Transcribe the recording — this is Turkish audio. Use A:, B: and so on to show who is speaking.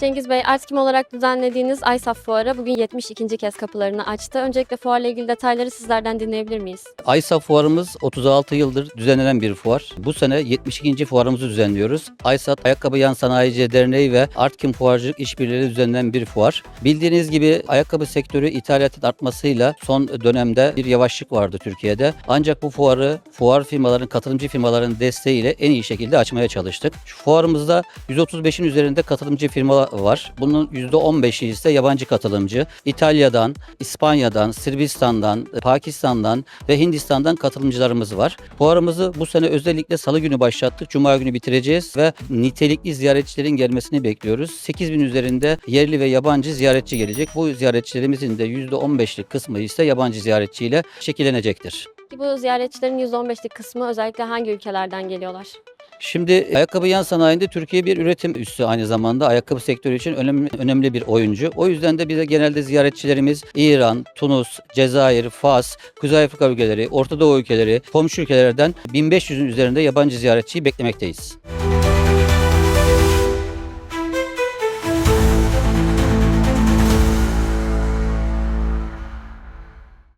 A: Cengiz Bey, Artkim olarak düzenlediğiniz Aysaf Fuarı bugün 72. kez kapılarını açtı. Öncelikle fuarla ilgili detayları sizlerden dinleyebilir miyiz?
B: Aysa fuarımız 36 yıldır düzenlenen bir fuar. Bu sene 72. fuarımızı düzenliyoruz. Aysat Ayakkabı Yan Sanayici Derneği ve Artkim Fuarcılık İşbirliği düzenlenen bir fuar. Bildiğiniz gibi ayakkabı sektörü ithalatın artmasıyla son dönemde bir yavaşlık vardı Türkiye'de. Ancak bu fuarı fuar firmaların, katılımcı firmaların desteğiyle en iyi şekilde açmaya çalıştık. Şu fuarımızda 135'in üzerinde katılımcı var. Bunun %15'i ise yabancı katılımcı. İtalya'dan, İspanya'dan, Sırbistan'dan, Pakistan'dan ve Hindistan'dan katılımcılarımız var. Fuarımızı bu sene özellikle salı günü başlattık. Cuma günü bitireceğiz ve nitelikli ziyaretçilerin gelmesini bekliyoruz. 8000 üzerinde yerli ve yabancı ziyaretçi gelecek. Bu ziyaretçilerimizin de %15'lik kısmı ise yabancı ziyaretçiyle şekillenecektir.
A: Ki bu ziyaretçilerin %15'lik kısmı özellikle hangi ülkelerden geliyorlar?
B: Şimdi ayakkabı yan sanayinde Türkiye bir üretim üssü aynı zamanda ayakkabı sektörü için önemli, önemli bir oyuncu. O yüzden de bize genelde ziyaretçilerimiz İran, Tunus, Cezayir, Fas, Kuzey Afrika ülkeleri, Orta Doğu ülkeleri, komşu ülkelerden 1500'ün üzerinde yabancı ziyaretçiyi beklemekteyiz.